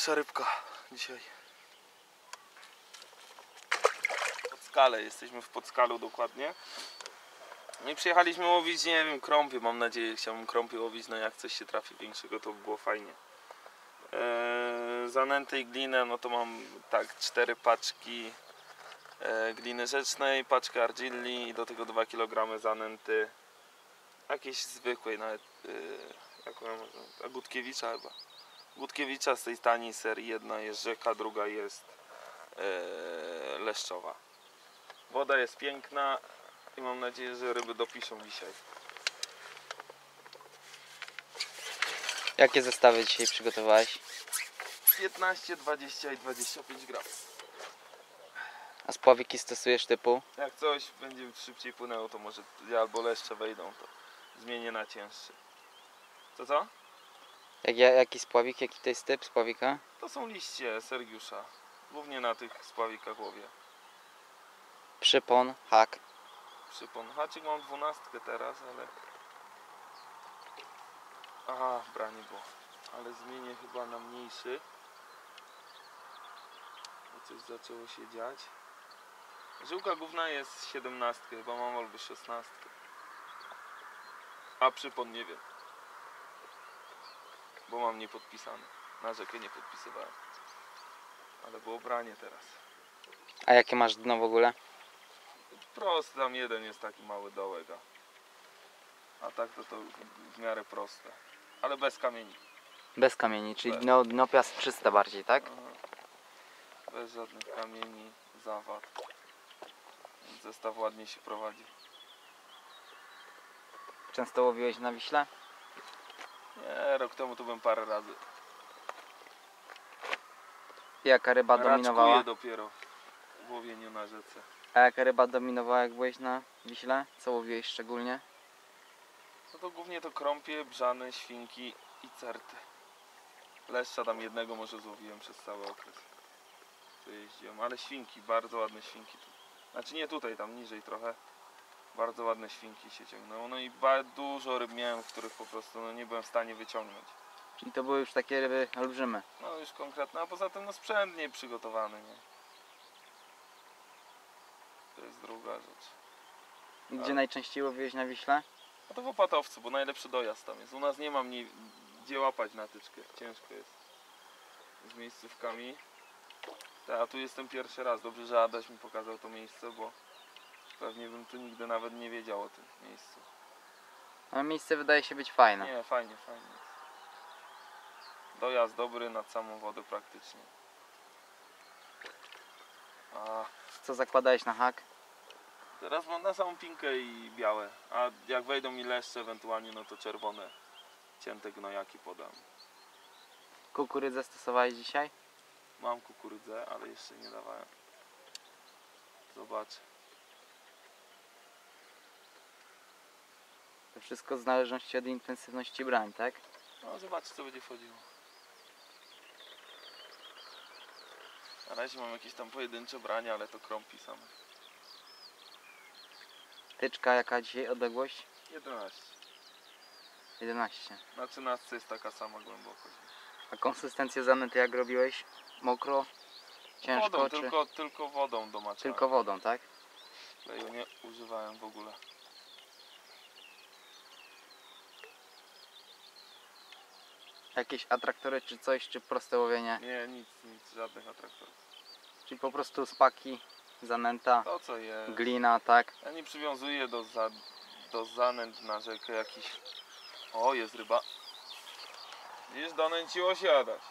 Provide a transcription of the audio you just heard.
pierwsza rybka dzisiaj. Podskale, jesteśmy w Podskalu dokładnie. No i przyjechaliśmy łowić, nie wiem, krąpy, mam nadzieję, chciałbym krąpy łowić, no jak coś się trafi większego, to by było fajnie. Eee, zanętej glinę, no to mam tak, cztery paczki e, gliny rzecznej, paczkę argilli i do tego 2 kg zanęty jakiejś zwykłej nawet, e, jak ją można, a Gutkiewicza chyba. Gutkiewicza z tej taniej serii, jedna jest rzeka, druga jest e, leszczowa. Woda jest piękna i mam nadzieję, że ryby dopiszą dzisiaj. Jakie zestawy dzisiaj przygotowałeś? 15, 20 i 25 gram. A spławiki stosujesz typu? Jak coś będzie szybciej płynęło, to może albo leszcze wejdą, to zmienię na cięższy. Co co? Jak, ja- jaki spławik, jaki to jest typ spławika? To są liście Sergiusza. Głównie na tych spławikach łowię. Przypon, hak. Przypon. Haczyk mam dwunastkę teraz, ale... Aha, branie było. Ale zmienię chyba na mniejszy. Bo coś zaczęło się dziać. Żyłka główna jest 17, chyba mam albo 16. A przypon nie wiem. Bo mam niepodpisany. Na rzekę nie podpisywałem. Ale było branie teraz. A jakie masz dno w ogóle? Prosty, tam jeden jest taki mały dołek, a, a tak to to w miarę proste. Ale bez kamieni. Bez kamieni, czyli Bez. dno, dno piastrzyste bardziej, tak? Aha. Bez żadnych kamieni, zawad. Zestaw ładnie się prowadzi. Często łowiłeś na Wiśle? Nie, rok temu tu byłem parę razy. Jaka ryba dominowała? Raczkuję dopiero w łowieniu na rzece. A jaka ryba dominowała jak byłeś na Wiśle? Co łowiłeś szczególnie? No to głównie to krąpie, brzany, świnki i certy. Leszcza tam jednego może złowiłem przez cały okres. Co jeździłem, ale świnki, bardzo ładne świnki tu. Znaczy nie tutaj, tam niżej trochę. Bardzo ładne świnki się ciągnęło. No i dużo ryb miałem, których po prostu no, nie byłem w stanie wyciągnąć. Czyli to były już takie ryby olbrzyme. No już konkretne, a poza tym no sprzęt nie przygotowany, nie? To jest druga rzecz. I Gdzie Ale- najczęściej łowiłeś na Wiśle? No to w Opatowcu, bo najlepszy dojazd tam jest. U nas nie mam nie, gdzie łapać na tyczkę. Ciężko jest. Z miejscówkami. Ta, a tu jestem pierwszy raz. Dobrze, że Adaś mi pokazał to miejsce, bo pewnie bym tu nigdy nawet nie wiedział o tym miejscu. A miejsce wydaje się być fajne. Nie, fajnie, fajnie. Dojazd dobry nad samą wodę praktycznie. A Co zakładałeś na hak? teraz mam na samą pinkę i białe. A jak wejdą mi leszcze ewentualnie, no to czerwone. Cięte gnojaki podam. Kukurydzę stosowałeś dzisiaj? Mam kukurydzę, ale jeszcze nie dawałem. Zobaczę. To wszystko w zależności od intensywności brań, tak? No zobaczę co będzie wchodziło. Na razie mam jakieś tam pojedyncze brania, ale to krąpi same. Tyczka jaka dzisiaj odległość? 11. 11. Na 13 jest taka sama głębokość. A konsystencję zanęty jak robiłeś? Mokro? Ciężko wodą, czy tylko, tylko wodą domaczałem. tylko wodą, tak? Kleju nie używałem w ogóle. Jakieś atraktory czy coś, czy proste łowienie? Nie, nic, nic, żadnych atraktorów. Czyli po prostu spaki, zanęta, To co jest. glina, tak? Ja nie przywiązuję do, za, do zanęt na rzekę jakiś. O, jest ryba. Widzisz, donęciło się Adaś.